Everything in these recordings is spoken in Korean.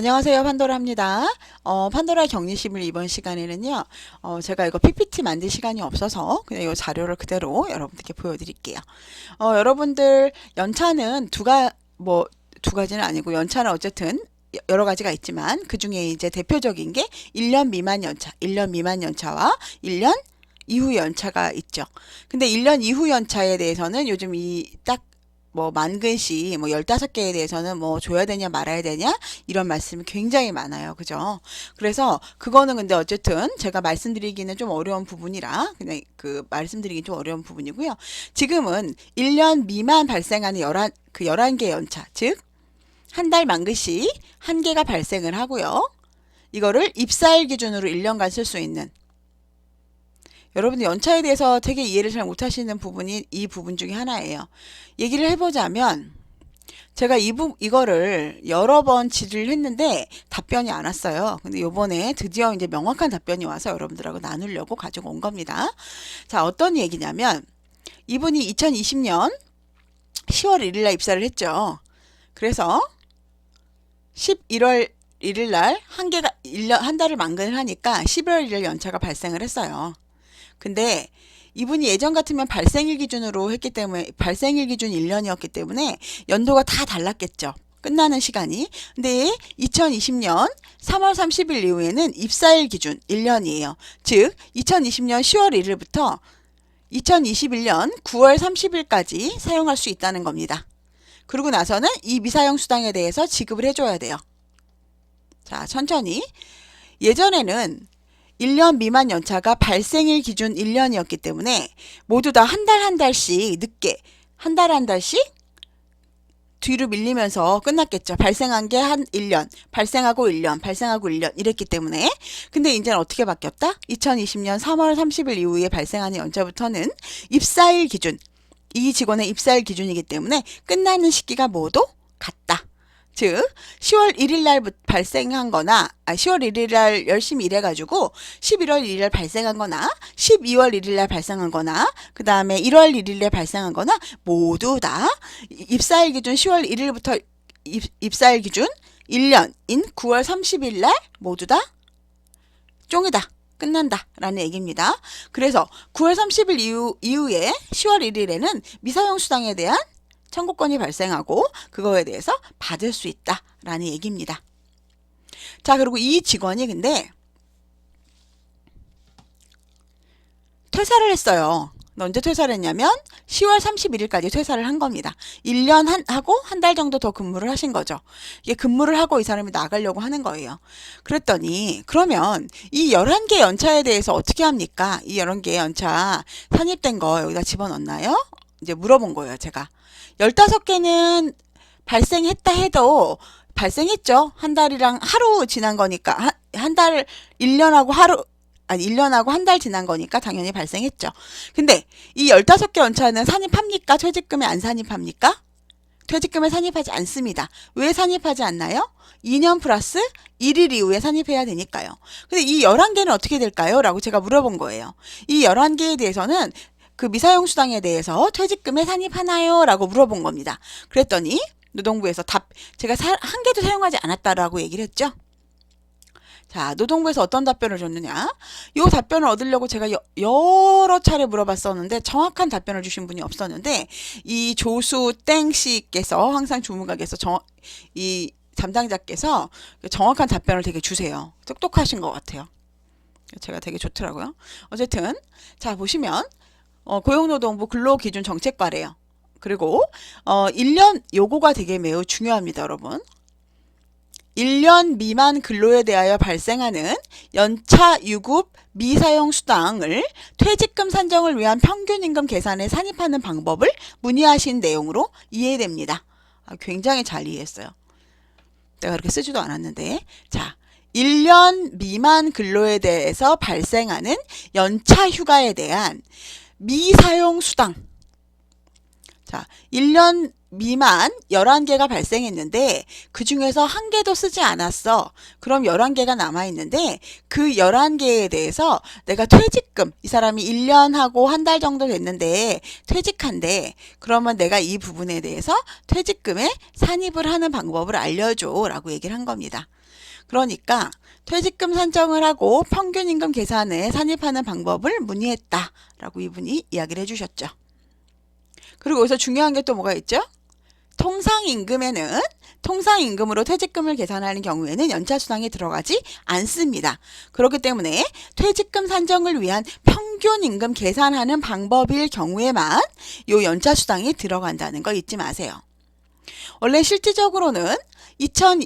안녕하세요. 판도라입니다. 어, 판도라 격리심을 이번 시간에는요, 어, 제가 이거 PPT 만들 시간이 없어서 그냥 이 자료를 그대로 여러분들께 보여드릴게요. 어, 여러분들 연차는 두가, 뭐, 두 가지는 아니고 연차는 어쨌든 여- 여러 가지가 있지만 그 중에 이제 대표적인 게 1년 미만 연차, 1년 미만 연차와 1년 이후 연차가 있죠. 근데 1년 이후 연차에 대해서는 요즘 이 딱 뭐 만근시 뭐 15개에 대해서는 뭐 줘야 되냐 말아야 되냐 이런 말씀이 굉장히 많아요. 그죠? 그래서 그거는 근데 어쨌든 제가 말씀드리기는 좀 어려운 부분이라 그냥 그 말씀드리기 좀 어려운 부분이고요. 지금은 1년 미만 발생하는 11, 그 11개 연차, 즉 한 달 만근시 한 개가 발생을 하고요. 이거를 입사일 기준으로 1년간 쓸 수 있는 여러분들 연차에 대해서 되게 이해를 잘 못하시는 부분이 이 부분 중에 하나예요. 얘기를 해보자면 제가 이 부, 이거를 여러 번 질의를 했는데 답변이 안 왔어요. 근데 요번에 드디어 이제 명확한 답변이 와서 여러분들하고 나누려고 가지고 온 겁니다. 자, 어떤 얘기냐면 이분이 2020년 10월 1일 날 입사를 했죠. 그래서 11월 1일 날 한 개가 1년 한 달을 만근을 하니까 11월 1일 연차가 발생을 했어요. 근데 이분이 예전 같으면 발생일 기준으로 했기 때문에 발생일 기준 1년이었기 때문에 연도가 다 달랐겠죠. 끝나는 시간이. 근데 2020년 3월 30일 이후에는 입사일 기준 1년이에요. 즉 2020년 10월 1일부터 2021년 9월 30일까지 사용할 수 있다는 겁니다. 그러고 나서는 이 미사용 수당에 대해서 지급을 해줘야 돼요. 자, 천천히. 예전에는 1년 미만 연차가 발생일 기준 1년이었기 때문에 모두 다 한 달한 달씩 늦게 한달한 달씩 뒤로 밀리면서 끝났겠죠. 발생한 게 한 1년, 발생하고 1년, 발생하고 1년 이랬기 때문에 근데 이제는 어떻게 바뀌었다? 2020년 3월 30일 이후에 발생하는 연차부터는 입사일 기준 이 직원의 입사일 기준이기 때문에 끝나는 시기가 모두 같다. 즉 10월 1일 날 발생한 거나 아 10월 1일 날 열심히 일해 가지고 11월 1일 날 발생한 거나 12월 1일 날 발생한 거나 그다음에 1월 1일 날 발생한 거나 모두 다 입사일 기준 10월 1일부터 입, 입사일 기준 1년인 9월 30일 날 모두 다 쫑이다. 끝난다. 라는 얘기입니다. 그래서 9월 30일 이후, 이후에 10월 1일에는 미사용 수당에 대한 청구권이 발생하고 그거에 대해서 받을 수 있다라는 얘기입니다. 자, 그리고 이 직원이 근데 퇴사를 했어요. 언제 퇴사를 했냐면 10월 31일까지 퇴사를 한 겁니다. 1년 한, 하고 한 달 정도 더 근무를 하신 거죠. 이게 근무를 하고 이 사람이 나가려고 하는 거예요. 그랬더니 그러면 이 11개 연차에 대해서 어떻게 합니까? 이 11개 연차 산입된 거 여기다 집어넣나요? 이제 물어본 거예요, 제가. 15개는 발생했다 해도 발생했죠. 한 달이랑 하루 지난 거니까 한, 한 달, 1년하고 하루 아니 1년하고 한 달 지난 거니까 당연히 발생했죠. 근데 이 15개 연차는 산입합니까? 퇴직금에 안 산입합니까? 퇴직금에 산입하지 않습니다. 왜 산입하지 않나요? 2년 플러스 1일 이후에 산입해야 되니까요. 근데 이 11개는 어떻게 될까요? 라고 제가 물어본 거예요. 이 11개에 대해서는 그 미사용 수당에 대해서 퇴직금에 산입하나요? 라고 물어본 겁니다. 그랬더니 노동부에서 답 제가 사, 한 개도 사용하지 않았다라고 얘기를 했죠. 자, 노동부에서 어떤 답변을 줬느냐? 이 답변을 얻으려고 제가 여, 여러 차례 물어봤었는데 정확한 답변을 주신 분이 없었는데 이 조수 땡 씨께서 항상 주무각에서 정, 이 담당자께서 정확한 답변을 되게 주세요. 똑똑하신 것 같아요. 제가 되게 좋더라고요. 어쨌든 자 보시면 어, 고용노동부 근로기준 정책과래요. 그리고 어 1년 요거가 되게 매우 중요합니다, 여러분. 1년 미만 근로에 대하여 발생하는 연차 유급 미사용 수당을 퇴직금 산정을 위한 평균 임금 계산에 산입하는 방법을 문의하신 내용으로 이해됩니다. 아, 굉장히 잘 이해했어요. 내가 그렇게 쓰지도 않았는데. 자, 1년 미만 근로에 대해서 발생하는 연차 휴가에 대한 미사용 수당. 자, 1년 미만 11개가 발생했는데 그 중에서 한 개도 쓰지 않았어. 그럼 11개가 남아있는데 그 11개에 대해서 내가 퇴직금, 이 사람이 1년하고 한 달 정도 됐는데 퇴직한대. 그러면 내가 이 부분에 대해서 퇴직금에 산입을 하는 방법을 알려줘. 라고 얘기를 한 겁니다. 그러니까 퇴직금 산정을 하고 평균 임금 계산에 산입하는 방법을 문의했다. 라고 이분이 이야기를 해주셨죠. 그리고 여기서 중요한 게 또 뭐가 있죠? 통상임금에는 통상임금으로 퇴직금을 계산하는 경우에는 연차수당이 들어가지 않습니다. 그렇기 때문에 퇴직금 산정을 위한 평균임금 계산하는 방법일 경우에만 요 연차수당이 들어간다는 거 잊지 마세요. 원래 실질적으로는 2000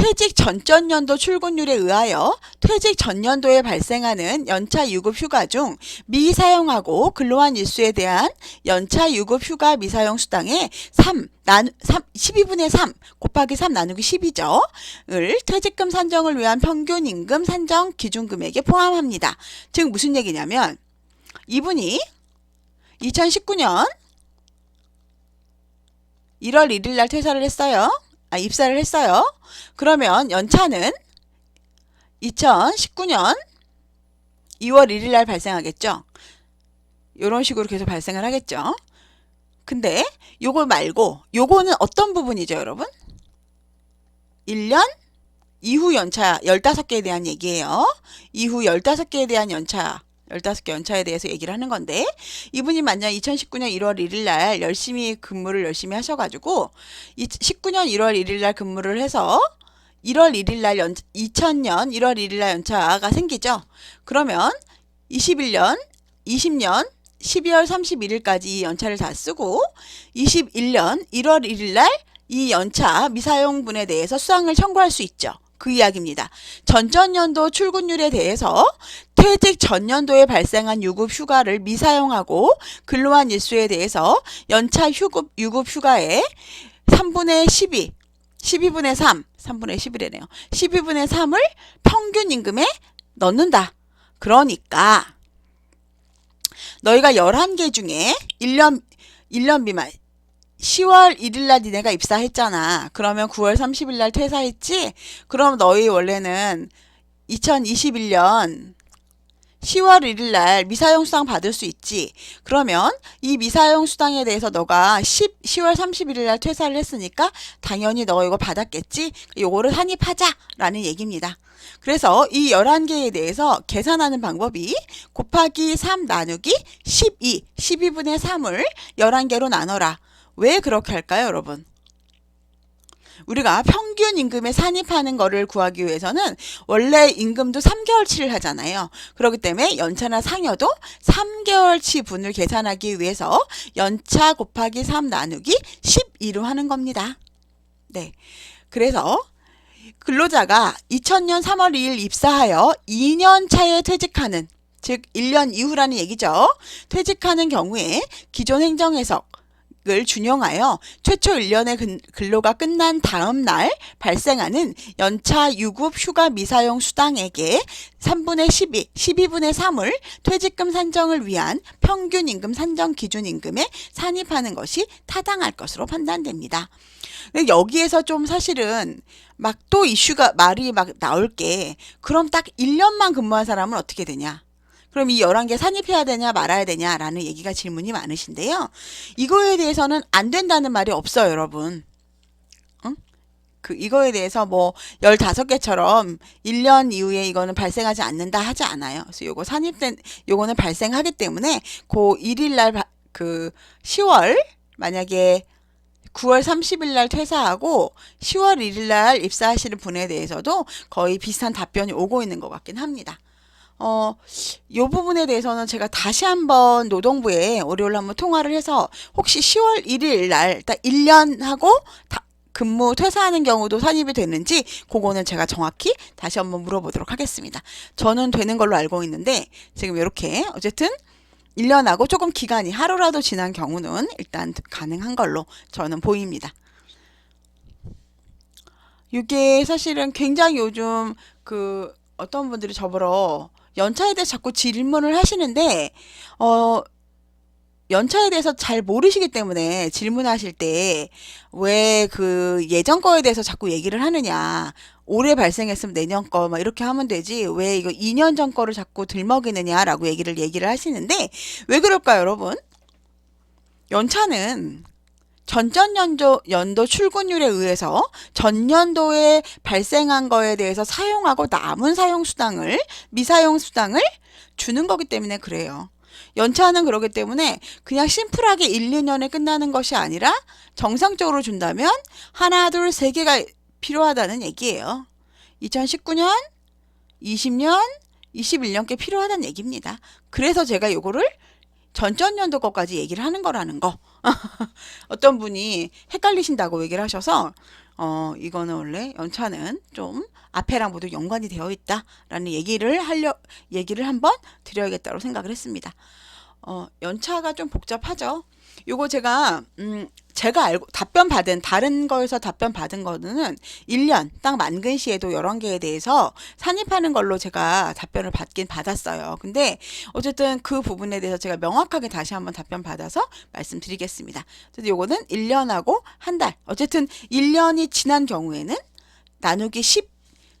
퇴직 전전년도 출근율에 의하여 퇴직 전년도에 발생하는 연차 유급 휴가 중 미사용하고 근로한 일수에 대한 연차 유급 휴가 미사용 수당의 3, 난, 3, 12분의 3 곱하기 3 나누기 10이죠. 을 퇴직금 산정을 위한 평균 임금 산정 기준 금액에 포함합니다. 즉 무슨 얘기냐면 이분이 2019년 1월 1일 날 퇴사를 했어요. 아, 입사를 했어요. 그러면 연차는 2019년 2월 1일 날 발생하겠죠. 이런 식으로 계속 발생을 하겠죠. 근데 요거 말고 요거는 어떤 부분이죠, 여러분? 1년 이후 연차 15개에 대한 얘기예요. 이후 15개에 대한 연차 15개 연차에 대해서 얘기를 하는 건데 이분이 만약 2019년 1월 1일 날 열심히 근무를 열심히 하셔가지고 19년 1월 1일 날 근무를 해서 1월 1일 날 연, 2000년 1월 1일 날 연차가 생기죠. 그러면 21년, 20년 12월 31일까지 이 연차를 다 쓰고 21년 1월 1일 날 이 연차 미사용분에 대해서 수당을 청구할 수 있죠. 그 이야기입니다. 전전년도 출근율에 대해서 퇴직 전년도에 발생한 유급 휴가를 미사용하고 근로한 일수에 대해서 연차 휴급, 유급 휴가의 3분의 12, 12분의 3, 3분의 11이네요. 12분의 3을 평균 임금에 넣는다. 그러니까 너희가 11개 중에 1년 1년 미만 10월 1일 날 니네가 입사했잖아. 그러면 9월 30일 날 퇴사했지? 그럼 너희 원래는 2021년 10월 1일 날 미사용 수당 받을 수 있지. 그러면 이 미사용 수당에 대해서 너가 10, 10월 31일 날 퇴사를 했으니까 당연히 너 이거 받았겠지. 요거를 산입하자라는 얘기입니다. 그래서 이 11개에 대해서 계산하는 방법이 곱하기 3 나누기 12, 12분의 3을 11개로 나눠라. 왜 그렇게 할까요, 여러분? 우리가 평균 임금에 산입하는 거를 구하기 위해서는 원래 임금도 3개월치를 하잖아요. 그렇기 때문에 연차나 상여도 3개월치 분을 계산하기 위해서 연차 곱하기 3 나누기 12로 하는 겁니다. 네. 그래서 근로자가 2000년 3월 2일 입사하여 2년 차에 퇴직하는 즉 1년 이후라는 얘기죠. 퇴직하는 경우에 기존 행정 해석 을 준용하여 최초 1년의 근로가 끝난 다음 날 발생하는 연차 유급 휴가 미사용 수당액의 3분의 12, 12분의 3을 퇴직금 산정을 위한 평균 임금 산정 기준 임금에 산입하는 것이 타당할 것으로 판단됩니다. 여기에서 좀 사실은 막 또 이슈가 말이 막 나올 게 그럼 딱 1년만 근무한 사람은 어떻게 되냐? 그럼 이 11개 산입해야 되냐 말아야 되냐라는 얘기가 질문이 많으신데요. 이거에 대해서는 안 된다는 말이 없어요, 여러분. 응? 그 이거에 대해서 뭐 15개처럼 1년 이후에 이거는 발생하지 않는다 하지 않아요. 그래서 요거 산입된 요거는 발생하기 때문에 고 1일 날 그 10월 만약에 9월 30일 날 퇴사하고 10월 1일 날 입사하시는 분에 대해서도 거의 비슷한 답변이 오고 있는 것 같긴 합니다. 어, 요 부분에 대해서는 제가 다시 한번 노동부에 월요일 한번 통화를 해서 혹시 10월 1일 날 딱 1년 하고 다 근무 퇴사하는 경우도 산입이 되는지 그거는 제가 정확히 다시 한번 물어보도록 하겠습니다. 저는 되는 걸로 알고 있는데 지금 이렇게 어쨌든 1년하고 조금 기간이 하루라도 지난 경우는 일단 가능한 걸로 저는 보입니다. 이게 사실은 굉장히 요즘 그 어떤 분들이 저보러 연차에 대해 자꾸 질문을 하시는데 어 연차에 대해서 잘 모르시기 때문에 질문하실 때 왜 그 예전 거에 대해서 자꾸 얘기를 하느냐. 올해 발생했으면 내년 거 막 이렇게 하면 되지. 왜 이거 2년 전 거를 자꾸 들먹이느냐라고 얘기를 얘기를 하시는데 왜 그럴까요, 여러분? 연차는 전전 연도 연도 출근율에 의해서 전년도에 발생한 거에 대해서 사용하고 남은 사용 수당을 미사용 수당을 주는 거기 때문에 그래요. 연차는 그러기 때문에 그냥 심플하게 1, 2년에 끝나는 것이 아니라 정상적으로 준다면 하나, 둘, 세 개가 필요하다는 얘기예요. 2019년, 20년, 21년 께 필요하다는 얘기입니다. 그래서 제가 요거를 전전년도 것까지 얘기를 하는 거라는 거. 어떤 분이 헷갈리신다고 얘기를 하셔서 어 이거는 원래 연차는 좀 앞에랑 모두 연관이 되어 있다라는 얘기를 하려 얘기를 한번 드려야겠다고 생각을 했습니다. 어 연차가 좀 복잡하죠. 요거 제가 음 제가 알고 답변 받은 다른 거에서 답변 받은 거는 1년 딱 만근 시에도 11개에 대해서 산입하는 걸로 제가 답변을 받긴 받았어요. 근데 어쨌든 그 부분에 대해서 제가 명확하게 다시 한번 답변 받아서 말씀드리겠습니다. 그래서 요거는 1년하고 한 달. 어쨌든 1년이 지난 경우에는 나누기 10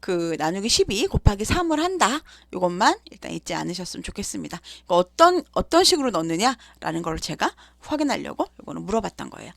그 나누기 12 곱하기 3을 한다. 요것만 일단 잊지 않으셨으면 좋겠습니다. 이거 어떤 어떤 식으로 넣느냐라는 걸 제가 확인하려고 요거는 물어봤던 거예요.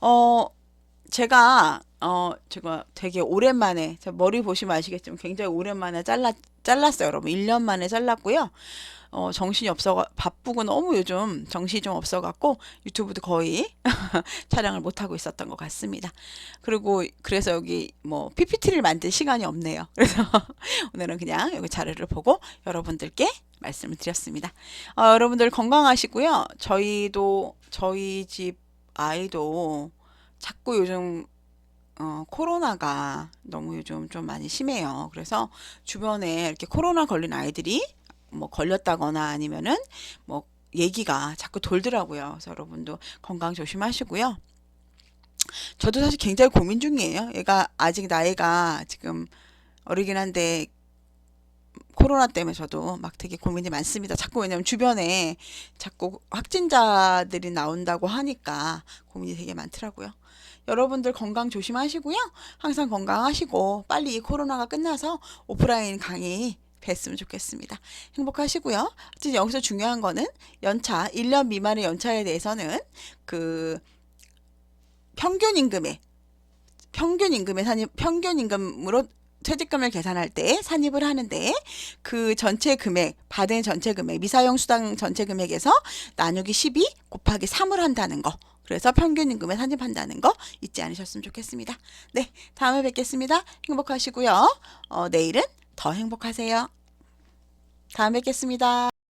어 제가 어 제가 되게 오랜만에 제 머리 보시면 아시겠지만 굉장히 오랜만에 잘라 잘랐어요, 여러분. 1년 만에 잘랐고요. 어 정신이 없어 바쁘고 너무 요즘 정신이 좀 없어 갖고 유튜브도 거의 촬영을 못 하고 있었던 것 같습니다. 그리고 그래서 여기 뭐 PPT를 만들 시간이 없네요. 그래서 오늘은 그냥 여기 자료를 보고 여러분들께 말씀을 드렸습니다. 어, 여러분들 건강하시고요. 저희도 저희 집 아이도 자꾸 요즘 어, 코로나가 너무 요즘 좀 많이 심해요. 그래서 주변에 이렇게 코로나 걸린 아이들이 뭐 걸렸다거나 아니면은 뭐 얘기가 자꾸 돌더라고요. 그래서 여러분도 건강 조심하시고요. 저도 사실 굉장히 고민 중이에요. 얘가 아직 나이가 지금 어리긴 한데 코로나 때문에 저도 막 되게 고민이 많습니다. 자꾸 왜냐면 주변에 자꾸 확진자들이 나온다고 하니까 고민이 되게 많더라고요. 여러분들 건강 조심하시고요. 항상 건강하시고 빨리 이 코로나가 끝나서 오프라인 강의 뵀으면 좋겠습니다. 행복하시고요. 어쨌든 여기서 중요한 거는 연차, 1년 미만의 연차에 대해서는 그 평균 임금에 평균 임금에 산입 평균 임금으로 퇴직금을 계산할 때 산입을 하는데 그 전체 금액 받은 전체 금액 미사용 수당 전체 금액에서 나누기 12 곱하기 3을 한다는 거. 그래서 평균 임금에 산입한다는 거 잊지 않으셨으면 좋겠습니다. 네, 다음에 뵙겠습니다. 행복하시고요. 어, 내일은 더 행복하세요. 다음에 뵙겠습니다.